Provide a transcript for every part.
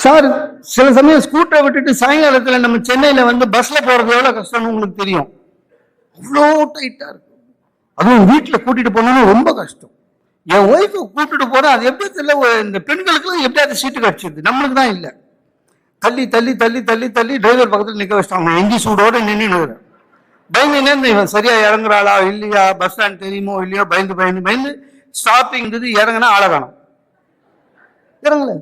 Sir சில சமயம் ஸ்கூட்டரை விட்டுட்டு சாயங்காலத்துல நம்ம சென்னையில வந்து பஸ்ல போறது எவ்வளவு கஷ்டம்னு உங்களுக்கு தெரியும். அவ்வளோ டைட்டா இருக்கும். அதுவும் வீட்டுல கூட்டிட்டு போனோம்னா ரொம்ப கஷ்டம். என் ஒய்ஃபை கூட்டிட்டு போறேன் அது எப்படி தெரியல இந்த பெண்களுக்கு எப்படியாவது சீட்டு கிடைச்சிது நம்மளுக்கு தான் இல்லை. தள்ளி தள்ளி தள்ளி தள்ளி தள்ளி டிரைவர் பக்கத்தில் நிற்க வச்சிட்டாங்க. எங்கி சூடோட நின்று பயந்து இவன் சரியா இறங்குறாளா இல்லையா பஸ் ஸ்டாண்ட் தெரியுமோ இல்லையோ பயந்து பயந்து பயந்து ஸ்டாப்பிங்கிறது இறங்குனா ஆளை காணும். இறங்கல.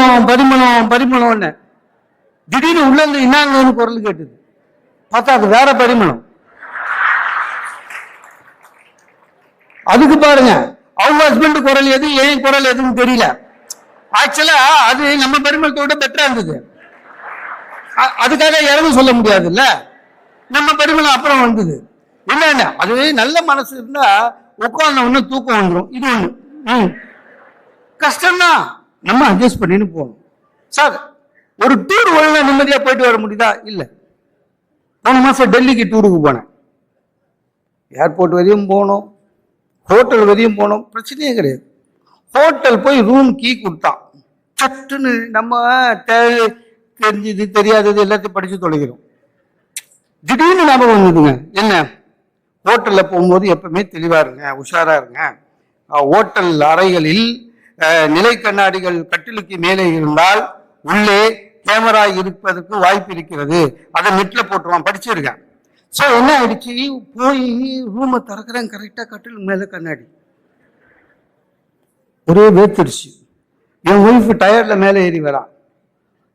பரிமளம் பரிமளம் பரிமளம்னு. திடீர்னு உள்ள இருந்து இன்னாங்கன்னு குரல் கேட்டுது. பார்த்தா அது வேற பரிமளம். அதுக்கு பாருங்க அவங்க ஹஸ்பண்ட் குரல் எது ஏன் குரல் எதுன்னு தெரியல. ஆக்சுவலா அது நம்ம பெருமளத்தோட பெட்டரா இருந்தது. அதுக்காக இறந்து சொல்ல முடியாதுல்ல? நம்ம பரிமளம் அப்புறம் வந்தது. என்ன அது நல்ல மனசு இருந்தா உட்கார்ந்த ஒண்ணு தூக்கம் வந்துடும் இது ஒண்ணு. கஷ்டம்தான். நம்ம அட்ஜஸ்ட் பண்ணின்னு போகணும். சார் ஒரு டூர் ஒழுங்கா நிம்மதியாக போயிட்டு வர முடியுதா? இல்லை. போன மாதம் டெல்லிக்கு டூருக்கு போனேன். ஏர்போர்ட் வரையும் போனோம். ஹோட்டல் வரையும் போனோம். பிரச்சனையே கிடையாது. ஹோட்டல் போய் ரூம் கீ கொடுத்தான். சட்டுன்னு நம்ம தெ- தெரிஞ்சது தெரியாதது எல்லாத்தையும் படித்து தொலைகிறோம். திடீர்னு ஞாபகம் வந்ததுங்க. என்ன? ஹோட்டலில் போகும்போது எப்பவுமே தெளிவாக இருங்க உஷாரா இருங்க. ஹோட்டல் அறைகளில் நிலை கண்ணாடிகள் கட்டிலுக்கு மேலே இருந்தால் உள்ளே கேமரா இருப்பதற்கு வாய்ப்பு இருக்கிறது. அதை நெட்ல போட்டுருவான். படிச்சிருக்கேன். ஸோ என்ன ஆயிடுச்சு? போய் ரூமை திறக்கிறேன். கரெக்டாக கட்டில் மேலே கண்ணாடி. ஒரே வேத்துருச்சு என் ஒய்ஃப் டயரில் மேலே ஏறி வரான்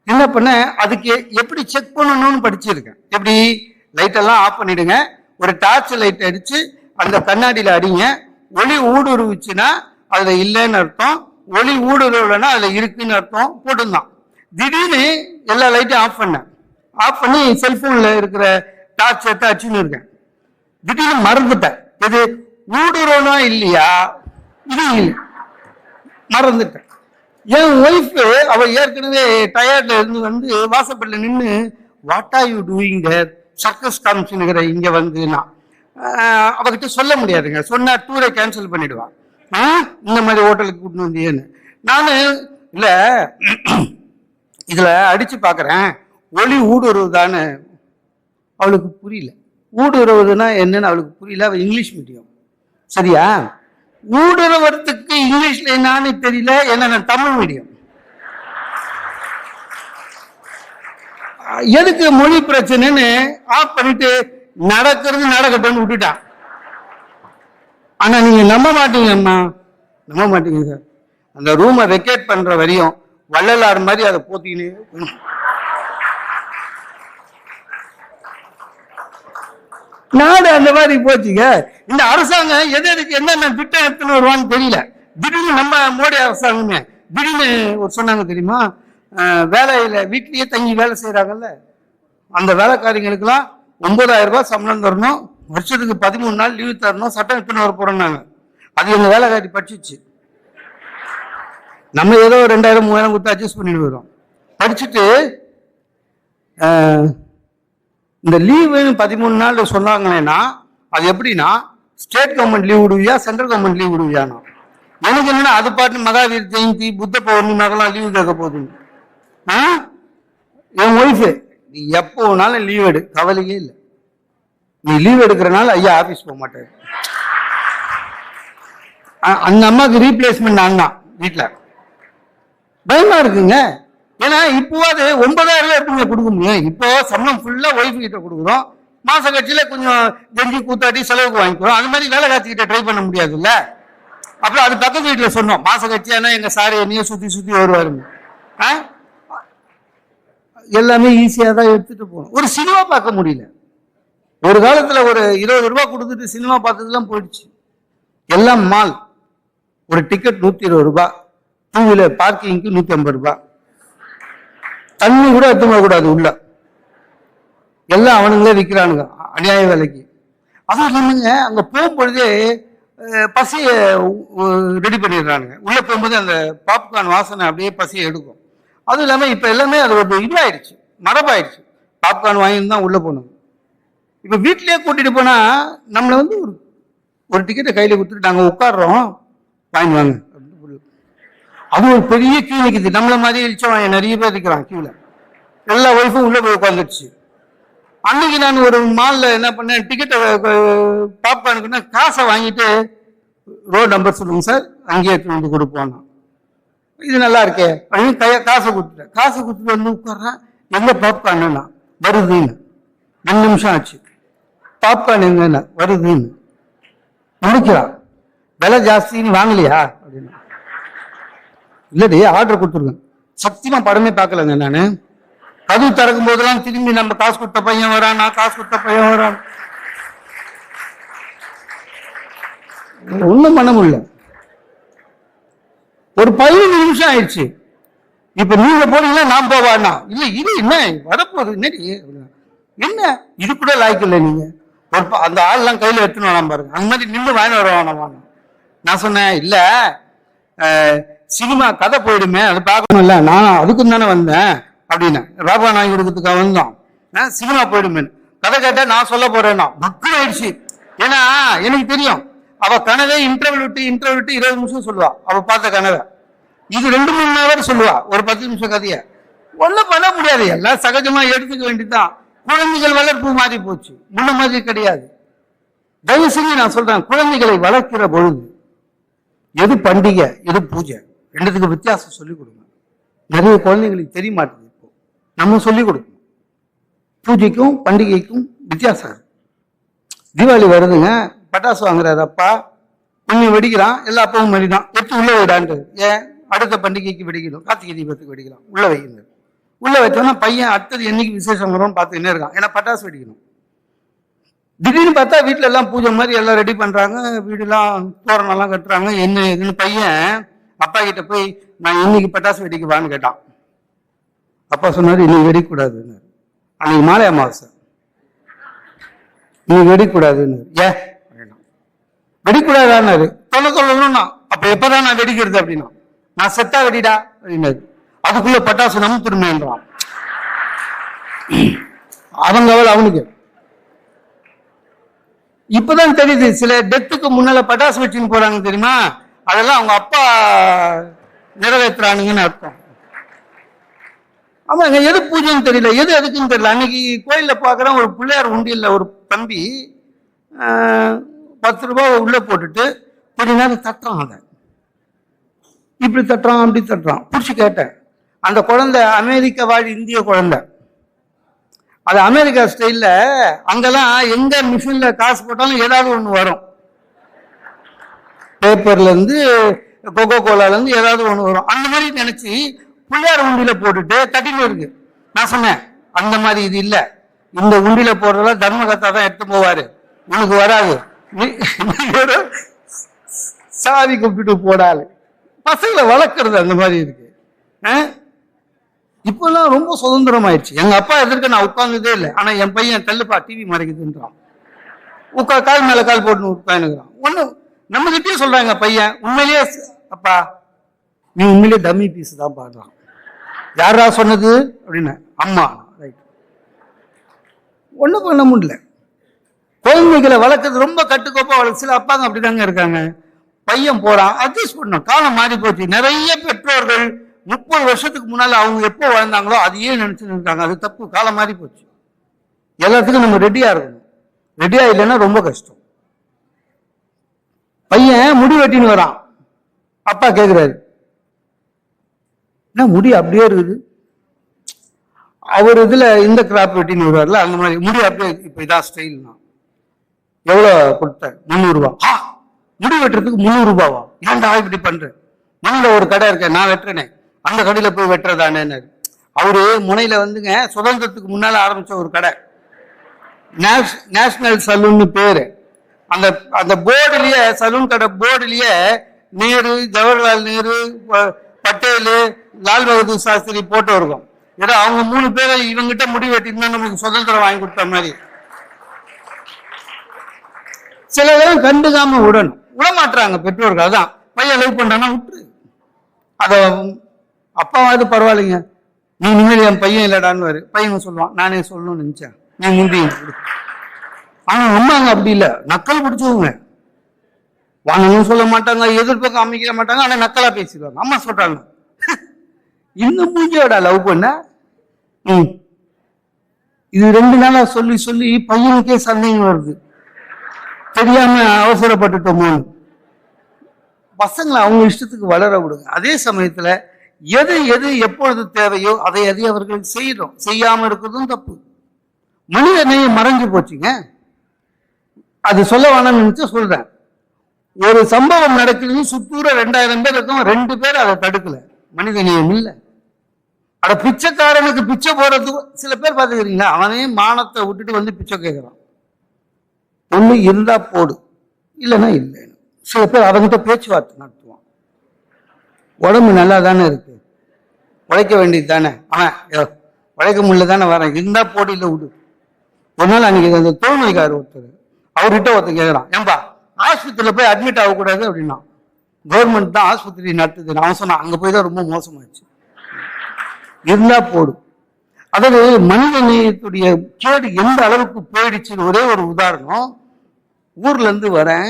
என்ன பண்ண? அதுக்கு எப்படி செக் பண்ணணும்னு படிச்சிருக்கேன். எப்படி? லைட்டெல்லாம் ஆஃப் பண்ணிடுங்க. ஒரு டார்ச் லைட் அடித்து அந்த கண்ணாடியில் அடிங்க. ஒளி ஊடுருவிச்சுன்னா அதில் இல்லைன்னு அர்த்தம். ஒளி ஊடுருவலைன்னா அதுல இருக்குன்னு அர்த்தம் போட்டிருந்தான் திடீர்னு எல்லா லைட்டையும் ஆஃப் பண்ணேன். ஆஃப் பண்ணி செல்போன்ல இருக்கிற டார்ச் எடுத்து அச்சுன்னு இருக்கேன். திடீர்னு மறந்துட்டேன். இது ஊடுருவனா இல்லையா? இது இல்லை. மறந்துட்டேன். என் ஒய்ஃப் அவ ஏற்கனவே டயர்ட்ல இருந்து வந்து வாசப்படில் நின்று what are you doing there circus காமிச்சுனுங்கிற இங்க வந்து நான். அவகிட்ட சொல்ல முடியாதுங்க. சொன்ன டூரை கேன்சல் பண்ணிடுவான் ஆ? இந்த மாதிரி ஹோட்டலுக்கு கூட்டின்னு வந்தியேன்னு. நான் இல்லை இதில் அடித்து பார்க்குறேன் ஒளி ஊடுருவுதான்னு அவளுக்கு புரியல. ஊடுருவதுன்னா என்னன்னு அவளுக்கு புரியல. அவள் இங்கிலீஷ் மீடியம். சரியா? ஊடுருவறதுக்கு இங்கிலீஷ்ல என்னன்னு தெரியல. என்னென்ன தமிழ் மீடியம். எதுக்கு மொழி பிரச்சனைன்னு ஆஃப் பண்ணிட்டு நடக்கிறது நடக்கட்டும்னு விட்டுட்டான் ஆனா நீங்க நம்ப மாட்டீங்கம்மா நம்ப மாட்டீங்க சார். அந்த ரூமை வெக்கேட் பண்ற வரையும் வள்ளலார் மாதிரி அதை போத்திக்கினே நாடு அந்த மாதிரி போச்சுங்க இந்த அரசாங்கம் எது எதுக்கு என்னென்ன திட்டம் எடுத்துன்னு வருவான்னு தெரியல. திடீர்னு நம்ம மோடி அரசாங்கமே திடீர்னு ஒரு சொன்னாங்க தெரியுமா? வேலையில வீட்லயே தங்கி வேலை செய்யறாங்கல்ல அந்த வேலைக்காரிங்களுக்கெல்லாம் ஒன்பதாயிரம் ரூபாய் சம்பளம் தரணும். வருஷத்துக்கு பதிமூணு நாள் லீவு தரணும் சட்டம் எத்தனை வர போறோம்னாங்க அது எங்க வேலைக்காரி படிச்சிச்சு. நம்ம ஏதோ ரெண்டாயிரம் மூவாயிரம் கொடுத்து அட்ஜஸ்ட் பண்ணிட்டு வரோம் படிச்சுட்டு இந்த லீவுன்னு பதிமூணு நாள் சொன்னாங்கன்னா அது எப்படின்னா ஸ்டேட் கவர்மெண்ட் லீவ் விடுவியா சென்ட்ரல் கவர்மெண்ட் லீவ் விடுவியானா. எனக்கு என்னன்னா அது பாட்டு மகாவீர் ஜெயந்தி புத்த பௌர்ணமிக்கெல்லாம் லீவு கேட்க போகுது ஆ? என் ஒய்ஃபு நீ எப்போ வேணாலும் லீவ் எடு கவலையே இல்லை. நீ லீவ் எடுக்கிறனால ஐயா ஆபீஸ் போக மாட்டாரு. அந்த அம்மாவுக்கு ரீப்ளேஸ்மெண்ட் நான் தான் வீட்டில் பயமா இருக்குங்க. ஏன்னா இப்போவாது ஒன்பதாயிரம் ரூபாய் எப்படிங்க கொடுக்க முடியும். இப்போ சம்பளம் ஃபுல்லா ஒய்ஃப் கிட்ட கொடுக்குறோம். மாச கட்சியில கொஞ்சம் கெஞ்சி கூத்தாட்டி செலவுக்கு வாங்கிக்கிறோம். அது மாதிரி வேலை காத்துக்கிட்ட ட்ரை பண்ண முடியாதுல்ல. அப்புறம் அது பக்கத்து வீட்டுல சொன்னோம். மாச கட்சியானா எங்க சார் என்னையே சுத்தி சுத்தி வருவாருங்க ஆ? எல்லாமே ஈஸியா தான் எடுத்துட்டு போகணும். ஒரு சினிமா பார்க்க முடியல. ஒரு காலத்துல ஒரு இருபது ரூபாய் கொடுத்துட்டு சினிமா பார்த்ததுலாம் போயிடுச்சு. எல்லாம் மால் ஒரு டிக்கெட் நூத்தி இருபது ரூபாய். டூ வீலர் பார்க்கிங்க்கு நூத்தி ஐம்பது ரூபாய். தண்ணி கூட எடுத்துக்க கூடாது உள்ள. எல்லாம் அவனுங்களே விற்கிறானுங்க அநியாய விலைக்கு. அதுவும் இல்லாமங்க அங்க போகும்பொழுதே பசியை ரெடி பண்ணிடுறானுங்க. உள்ள போகும்போது அந்த பாப்கார்ன் வாசனை அப்படியே பசியை எடுக்கும். அதுவும் இல்லாமல் இப்ப எல்லாமே அது ஒரு இதுவாயிடுச்சு மரபாயிடுச்சு. பாப்கார்ன் வாங்கி தான் உள்ள போகணும். இப்போ வீட்டிலே கூட்டிட்டு போனா நம்மளை வந்து ஒரு ஒரு டிக்கெட்டை கையில கொடுத்துட்டு நாங்கள் உட்காடுறோம் வாங்கி வாங்க. அப்படின்னு அது ஒரு பெரிய கியூ நிற்குது நம்மள மாதிரி இழிச்சவன் நிறைய பேர் இருக்கிறான் கியூல எல்லா ஒய்ஃபும் உள்ள போய் உட்காந்துருச்சு அன்னைக்கு நான் ஒரு மால்ல என்ன பண்ணேன்? டிக்கெட்டை பாப்கார்னுக்குன்னா காசை வாங்கிட்டு ரோட் நம்பர் சொல்லுங்க சார் அங்கேயே வந்து கொடுப்போம் நான். இது நல்லா இருக்கே. அப்படின்னு காசை கொடுத்துட்டேன். காசை கொடுத்துட்டு வந்து உட்கார்றேன் எங்க பாப்கார்னா வருதுன்னு. ரெண்டு நிமிஷம் ஆச்சு. பாப்கார்ன் எங்கன்னா வருதுன்னு? முடிக்கிறான் விலை ஜாஸ்தின்னு வாங்கலையா? அப்படின்னு. இல்லடி ஆர்டர் கொடுத்துருக்கேன். சத்தியமா படமே பார்க்கலங்க நானு. கதவு திறக்கும் போதெல்லாம் திரும்பி நம்ம காசு கொடுத்த பையன் வரான் நான் காசு கொடுத்த பையன் வரான். ஒண்ணும் பண்ண முடியல. ஒரு பதினஞ்சு நிமிஷம் ஆயிடுச்சு. இப்ப நீங்க போனீங்கன்னா நான் போவானா? இல்ல இது என்ன? வரப்போகுது என்ன என்ன? இது கூட லாய்க்கு இல்லை நீங்க. ஒரு அந்த ஆள்லாம் கையில எடுத்துன்னு பாருங்க. அந்த மாதிரி நின்று வாங்கி வர நான் சொன்னேன் இல்ல சினிமா கதை போயிடுமே அது பார்க்கணும்ல நான் அதுக்கும் தானே வந்தேன் அப்படின்னு. ராபா நாய் கொடுக்கறதுக்காக வந்தோம். சினிமா போயிடுமே கதை கேட்டா நான் சொல்ல போறேன்னா மக்கள் ஆயிடுச்சு. ஏன்னா எனக்கு தெரியும். அவ கனவை இன்டர்வல் விட்டு இன்டர்வல் விட்டு இருபது நிமிஷம் சொல்லுவா. அவ பார்த்த கனவை. இது ரெண்டு மூணு நேரம் சொல்லுவா. ஒரு பத்து நிமிஷம் கதைய. ஒன்றும் பண்ண முடியாது. எல்லாம் சகஜமா எடுத்துக்க வேண்டியதுதான். குழந்தைகள் வளர்ப்பு மாறி போச்சு. முன்ன மாதிரி கிடையாது. தயவு செஞ்சு நான் சொல்றேன் குழந்தைகளை வளர்க்கிற பொழுது எது பண்டிகை எது பூஜை ரெண்டுத்துக்கு வித்தியாசம் சொல்லிக் கொடுங்க. நிறைய குழந்தைங்களுக்கு தெரிய மாட்டேங்குது இப்போ. நம்ம சொல்லிக் கொடுக்கணும். பூஜைக்கும் பண்டிகைக்கும் வித்தியாசம் இருக்கு தீபாவளி வருதுங்க பட்டாசு வாங்குறாரு அப்பா கொஞ்சம் வெடிக்கிறான் எல்லா அப்பாவும் மாதிரி தான் எடுத்து உள்ள விடான்றது. ஏன்? அடுத்த பண்டிகைக்கு வெடிக்கணும் கார்த்திகை தீபத்துக்கு வெடிக்கலாம். உள்ள வைக்கணும் உள்ள வச்சோன்னா பையன் அடுத்தது என்னைக்கு விசேஷம் வரும்னு பார்த்துக்கிட்டே இருக்கான். ஏன்னா பட்டாசு வெடிக்கணும். திடீர்னு பார்த்தா வீட்ல எல்லாம் பூஜை மாதிரி எல்லாம் ரெடி பண்றாங்க. வீடுலாம் தோரணம்லாம் கட்டுறாங்க. என்ன ஏதுன்னு பையன் அப்பா கிட்ட போய் நான் இன்னைக்கு பட்டாசு வெடிக்கவான்னு கேட்டான். அப்பா சொன்னாரு இன்னைக்கு வெடிக்கக்கூடாதுன்னு அன்னைக்கு மாலை அமாவாசை. நீ வெடிக்கூடாதுன்னு. ஏ வெடிக்கூடாதான்னாரு. தொலை சொல்லணும்னா அப்ப எப்பதான் நான் வெடிக்கிறது? அப்படின்னா. நான் செத்தா வெடிடா. அப்படின்னாரு. அதுக்குள்ள பட்டாசு நம்ம திரும்பின்றான் அவங்க அவள் அவனுக்கு. இப்பதான் தெரியுது சில டெத்துக்கு முன்னால பட்டாசு வச்சுன்னு போறாங்க தெரியுமா? அதெல்லாம் அவங்க அப்பா நிறைவேற்றுறானுங்கன்னு அர்த்தம். ஆமாங்க எது பூஜைன்னு தெரியல எது எதுக்குன்னு தெரியல. அன்னைக்கு கோயில்ல பாக்குறேன் ஒரு பிள்ளையார் உண்டியல்ல ஒரு தம்பி பத்து ரூபாய் உள்ள போட்டுட்டு கொஞ்ச நேரம் தட்டுறான் அதை இப்படி தட்டுறான் அப்படி தட்டுறான். பிடிச்சி கேட்டேன். அந்த குழந்தை அமெரிக்க வாழ் இந்திய குழந்தை. அது அமெரிக்கா ஸ்டைலில் அங்கெல்லாம் எங்க மிஷின்ல காசு போட்டாலும் ஏதாவது ஒண்ணு வரும். பேப்பர்ல இருந்து கொக்கோ கோலால இருந்து ஏதாவது ஒண்ணு வரும். அந்த மாதிரி நினைச்சு பிள்ளையார் உண்டியில போட்டுட்டு தட்டின்னு இருக்கு நான் சொன்னேன் அந்த மாதிரி இது இல்லை. இந்த உண்டியில போடுறதெல்லாம் தர்மகத்தா தான் எடுத்து போவாரு. உனக்கு வராது. சாரி சாவி கும்பிட்டு போடாது. பசங்களை வளர்க்கறது அந்த மாதிரி இருக்கு. ஆ? இப்பெல்லாம் ரொம்ப சுதந்திரம் ஆயிடுச்சு எங்க அப்பா எதிர்க்க நான் உட்கார்ந்ததே இல்லை. ஆனா என் பையன் தள்ளுப்பா டிவி மறைக்குதுன்றான். உட்கா கால் மேல கால் போட்டு உட்காந்துக்கிறான் ஒண்ணு நம்ம கிட்டயே சொல்றாங்க பையன் உண்மையிலேயே அப்பா நீ உண்மையிலேயே டம்மி பீஸ் தான் பாடுறான். யாரா சொன்னது? அப்படின்னு அம்மா. ரைட் ஒன்றும் பண்ண முடியல. குழந்தைகளை வளர்க்கறது ரொம்ப கட்டுக்கோப்பா வளர்க்கு சில அப்பாங்க அப்படிதாங்க இருக்காங்க. பையன் போறான் அட்ஜஸ்ட் பண்ணும் காலம் மாறி போச்சு நிறைய பெற்றோர்கள் முப்பது வருஷத்துக்கு முன்னால் அவங்க எப்போ வாழ்ந்தாங்களோ அதையே நினச்சி நின்றாங்க அது தப்பு. காலம் மாறி போச்சு. எல்லாத்துக்கும் நம்ம ரெடியாக இருக்கணும். ரெடியாக இல்லைன்னா ரொம்ப கஷ்டம். பையன் முடி வெட்டின்னு வரான். அப்பா கேட்குறாரு என்ன முடி அப்படியே இருக்குது? அவர் இதில் இந்த கிராப் வெட்டின்னு வருவார்ல அந்த மாதிரி. முடி அப்படியே இப்போ இதான் ஸ்டைல் தான் எவ்வளவு கொடுத்த? ஆ, முடி வெட்டுறதுக்கு முந்நூறுரூபாவா ஏன்டா இப்படி பண்ணுறேன் மண்ணில் ஒரு கடை இருக்கேன் நான் வெட்டுறேனே. அந்த கடையில் போய் வெட்டுறதானேன்னு. அவரு முனையில வந்துங்க சுதந்திரத்துக்கு முன்னால ஆரம்பிச்ச ஒரு கடை. நேஷ்- நேஷனல் சலூன்னு பேரு. அந்த அந்த போர்டுலயே சலூன் கடை போர்டுலயே நேரு ஜவஹர்லால் நேரு ப- பட்டேலு லால் பகதூர் சாஸ்திரி போட்டு இருக்கும் ஏதோ அவங்க மூணு பேரை இவங்கிட்ட முடி வெட்டிருந்தா நமக்கு சுதந்திரம் வாங்கி கொடுத்த மாதிரி. சில பேரும் கண்டுக்காம விடணும். விட மாட்டாங்க பெற்றோர்கள் அதான். பையன் லவ் பண்றானா விட்டுரு. அதை அப்பாவாவது பரவாயில்லைங்க. நீ இனிமேல் என் பையன் இல்லடான்னு பையன் சொல்லுவான் நானே சொல்லணும்னு நினைச்சேன். நீ முந்தி ஆனா அம்மாங்க அப்படி இல்லை. நக்கல் பிடிச்சவங்க. வாங்கணும் சொல்ல மாட்டாங்க எதிர்ப்பு காமிக்க மாட்டாங்க ஆனா நக்கலா பேசிடுவாங்க. அம்மா சொல்றாங்க. இந்த மூஞ்சியோட லவ் பண்ண? ம். இது ரெண்டு நாளா சொல்லி சொல்லி பையனுக்கே சந்தேகம் வருது. தெரியாம அவசரப்பட்டுட்டோமோ பசங்களை அவங்க இஷ்டத்துக்கு வளர விடுங்க. அதே சமயத்துல எது எது எப்பொழுது தேவையோ அதை அதை அவர்கள் செய்யறோம் செய்யாம இருக்கிறதும் தப்பு. மனித நேயம் மறைஞ்சு போச்சுங்க. அது சொல்ல வேணாம்னு நினைச்சு சொல்றேன். ஒரு சம்பவம் நடக்குது சுத்தூர ரெண்டாயிரம் பேர் இருக்கும் ரெண்டு பேர் அதை தடுக்கல. மனித நேயம் இல்லை. அட பிச்சைக்காரனுக்கு பிச்சை போறதுக்கு சில பேர் பாத்துக்கிறீங்களா அவனே மானத்தை விட்டுட்டு வந்து பிச்சை கேட்குறான் ஒண்ணு இருந்தா போடு இல்லைன்னா இல்லை சில பேர் அவன்கிட்ட பேச்சுவார்த்தை நடத்தும் உடம்பு நல்லா தானே இருக்கு? உழைக்க வேண்டியது தானே அவன் உழைக்க முடியல தானே வரேன். இருந்தா போட்டியில விடு. ஒரு நாள் அன்னைக்கு அந்த தோல்மைக்காரர் ஒருத்தர் அவர்கிட்ட ஒருத்தர் கேட்கறான் ஏன்பா ஆஸ்பத்திரியில் போய் அட்மிட் ஆகக்கூடாது அப்படின்னா கவர்மெண்ட் தான் ஆஸ்பத்திரி நடத்துது அவன் சொன்னான் அங்கே போய் தான் ரொம்ப மோசமாச்சு இருந்தா போடும் அதாவது மனித நேயத்துடைய கேடு எந்த அளவுக்கு போயிடுச்சுன்னு ஒரே ஒரு உதாரணம். ஊர்லேருந்து வரேன்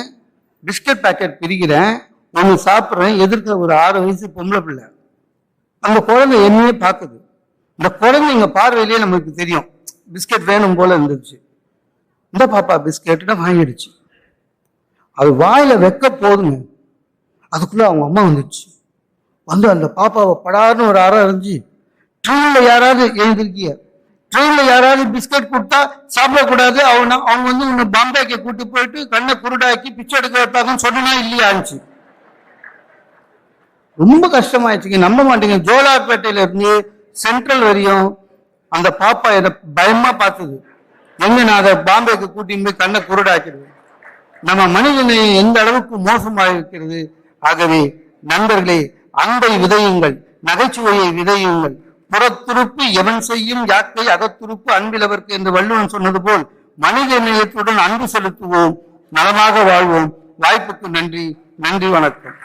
பிஸ்கட் பேக்கெட் பிரிக்கிறேன் ஒன்று சாப்பிட்றேன். எதிர்க்க ஒரு ஆறு வயசு பொம்பளை பிள்ளை. அந்த குழந்தை என்னையே பார்க்குது. இந்த குழந்தை குழந்தைங்க பார்வையிலேயே நமக்கு தெரியும். பிஸ்கட் வேணும் போல இருந்துச்சு. இந்த பாப்பா பிஸ்கெட்டு வாங்கிடுச்சு. அது வாயில வைக்க போதுங்க. அதுக்குள்ள அவங்க அம்மா வந்துச்சு. வந்து அந்த பாப்பாவை படாருன்னு ஒரு அறம் இருந்துச்சு ட்ரெயின்ல யாராவது எழுந்திருக்கிய ட்ரெயின்ல யாராவது பிஸ்கட் கொடுத்தா சாப்பிடக்கூடாது அவங்க அவங்க வந்து உன்னை பாம்பேக்கு கூட்டி போயிட்டு கண்ணை குருடாக்கி பிச்சை எடுக்க வைப்பாங்கன்னு சொன்னா இல்லையா இருந்துச்சு ரொம்ப கஷ்டமாயிடுச்சுங்க. நம்ப மாட்டீங்க. ஜோலார்பேட்டையில இருந்து சென்ட்ரல் வரையும் அந்த பாப்பா என்னை பயமா பார்த்தது. எங்க நான் அதை பாம்பேக்கு கூட்டின்னு போய் கண்ணை குருடாக்கிடுவேன் நம்ம மனிதனை எந்த அளவுக்கு மோசமாக இருக்கிறது ஆகவே நண்பர்களே அன்பை விதையுங்கள். நகைச்சுவையை விதையுங்கள். புறத்துருப்பு எவன் செய்யும் யாக்கை அகத்துருப்பு அன்பிலவர்க்கு என்று வள்ளுவன் சொன்னது போல் மனித நேயத்துடன் அன்பு செலுத்துவோம் நலமாக வாழ்வோம். வாய்ப்புக்கு நன்றி. நன்றி வணக்கம்.